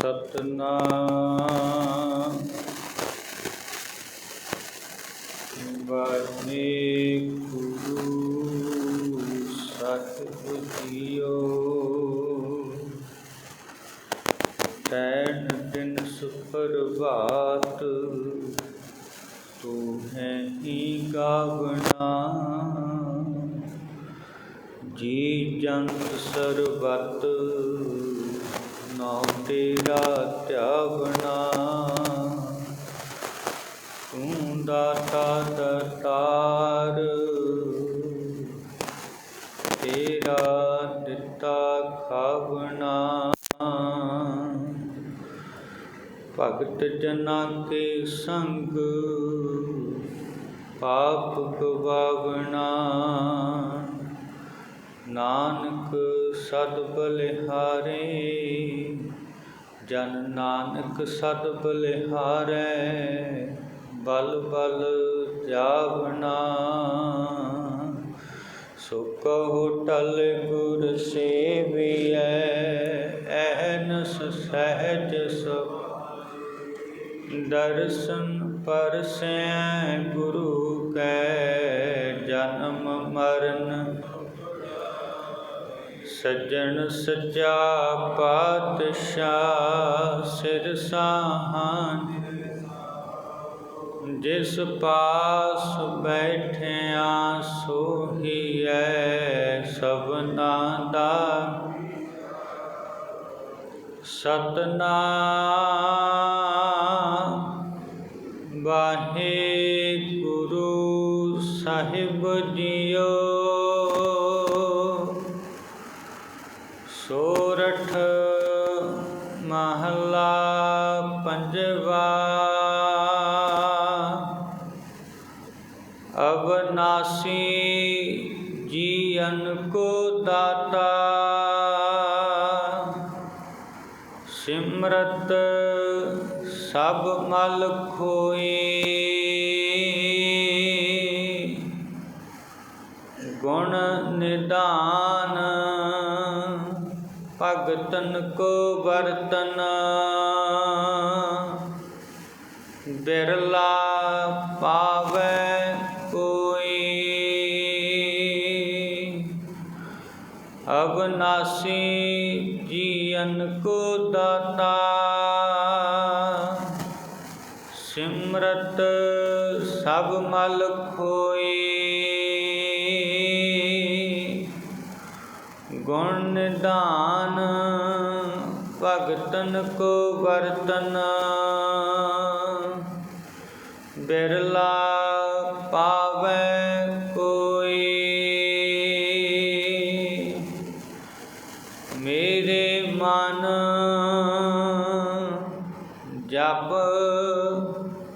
ਸਤਨਾਮ। ਵਾਹਿਗੁਰੂ ਸਤਿ ਜੀਓ ਤੈਨ ਦਿਨ ਸੁਪਰਭਾਤ ਤੂੰ ਹੈ ਹੀ ਗਾਵਣਾ। ਜੀ ਜੰਤ ਸਰਬਤ ਨਾਮ ਤੇਰਾ ਧਿਆਵਣਾ। ਤੂੰ ਦਾਤਾ ਦਤਾਰ ਤੇਰਾ ਦਿੱਤਾ ਖਾਵਣਾ। ਭਗਤ ਜਨਾ ਕੇ ਸੰਗ ਪਾਪ ਗਵਾਵਣਾ। ਨਾਨਕ ਸਦ ਬਲਿਹਾਰੇ, ਜਨ ਨਾਨਕ ਸਦ ਬਲਿਹਾਰੇ, ਬਲ ਬਲ ਜਾਵਣਾ। ਸੋ ਕਹੋ ਟਲ ਗੁਰ ਸੇਵੀਐ, ਐਨਸ ਸਹਿਜ ਸਭ। ਦਰਸ਼ਨ ਪਰਸੈ ਗੁਰੂ ਕੈ, ਜਨਮ ਮਰਨ ਸੱਜਣ ਸੱਚਾ ਪਾਤਸ਼ਾਹ ਸਿਰ ਸਾਹਾਨ ਜਿਸ ਪਾਸ ਬੈਠਿਆ ਸੋਹੀਐ ਸਭਨਾ ਦਾ। ਸਤਨਾਮ ਵਾਹਿਗੁਰੂ ਸਾਹਿਬ ਜੀਓ। ਸੋਰਠ ਮਹਲਾ ਪੰਜਵਾ। ਅਬਨਾਸੀ ਜੀਵਨ ਕੋ ਦਾਤਾ। ਸਿਮਰਤ ਸਭ ਮਲ ਖੋਈ ਗੁਣ ਨਿਦਾਨ ਭਗਤਨ ਕੋ ਵਰਤਨ। ਬਿਰਲਾ ਪਾਵੈ ਕੋਈ। ਅਬਨਾਸੀ ਜੀਵਨ ਕੋ ਦਾਤਾ। ਸਿਮਰਤ ਸਭ ਮਲ ਖੋਈ ਗੁਣ ਨਿਦਾਨ ਭਗਤਨ ਕੋ ਵਰਤਨ। ਬਿਰਲਾ ਪਾਵੈ ਕੋਈ। ਮੇਰੇ ਮਨ ਜਪ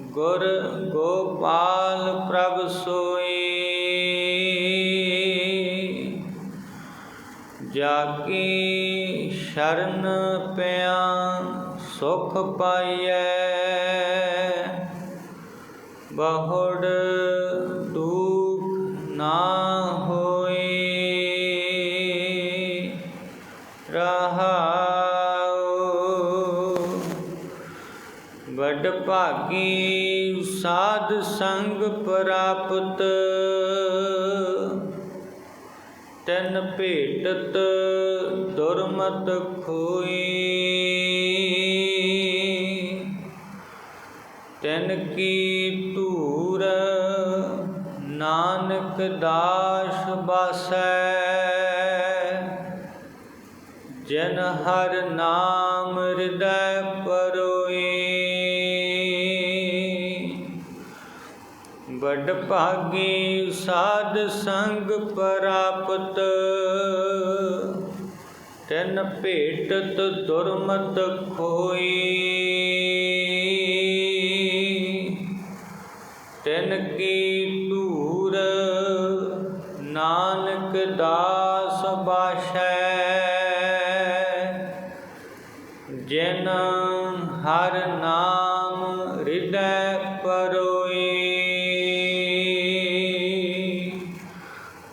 ਗੁਰ ਗੋਪਾਲ ਪ੍ਰਭ ਸੋ। ਜਾ ਕੀ ਸ਼ਰਨ ਪਿਆ ਸੁਖ ਪਾਈਐ? ਬਹੁੜ ਦੁਖ ਨਾ ਹੋਏ। ਰਹਾਉ, ਵੱਡ ਭਾਗੀ ਸਾਧ ਸੰਗ ਪ੍ਰਾਪਤ। ਤਨ ਭੇਟਤ ਦੁਰਮਤ ਖੋਈ। ਤਨ ਕੀ ਧੂਰ ਨਾਨਕ ਦਾਸ ਬਾਸੈ। ਜਨ ਹਰ ਨਾਮ ਹਿਰਦੈ ਪਰੋ ਵੱਡ ਭਾਗੀ ਸਾਧ ਸੰਗ ਪ੍ਰਾਪਤ। ਤਨ ਭੇਟਤ ਦੁਰਮਤ ਖੋਈ। ਤਿਨ ਕੀ ਧੂਰ ਨਾਨਕ ਦਾਸ ਬਾਸ਼ੈ। ਜਿਨ ਹਰ ਨਾਮ ਹਿਰਦੈ ਪਰੋਈ